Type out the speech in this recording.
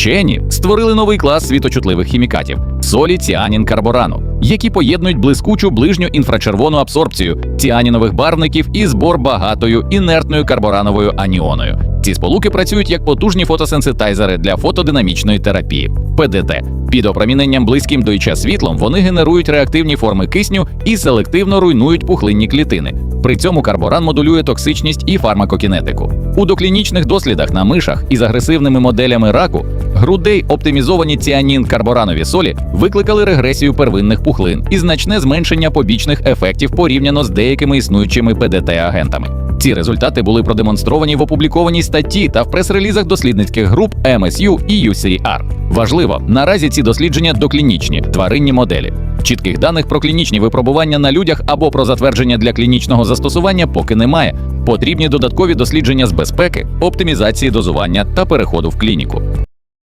Вчені створили новий клас світочутливих хімікатів солі ціанін карборану, які поєднують блискучу ближню інфрачервону абсорбцію ціанінових барвників і збор багатою інертною карборановою аніоною. Ці сполуки працюють як потужні фотосенситайзери для фотодинамічної терапії ПДТ. Під опроміненням близьким до ІЧА світлом вони генерують реактивні форми кисню і селективно руйнують пухлинні клітини. При цьому карборан модулює токсичність і фармакокінетику. У доклінічних дослідах на мишах із агресивними моделями раку грудей оптимізовані ціанін карборанові солі викликали регресію первинних пухлин і значне зменшення побічних ефектів порівняно з деякими існуючими ПДТ-агентами. Ці результати були продемонстровані в опублікованій статті та в прес-релізах дослідницьких груп MSU і UCR. Важливо, наразі ці дослідження доклінічні тваринні моделі. Чітких даних про клінічні випробування на людях або про затвердження для клінічного застосування поки немає. Потрібні додаткові дослідження з безпеки, оптимізації дозування та переходу в клініку.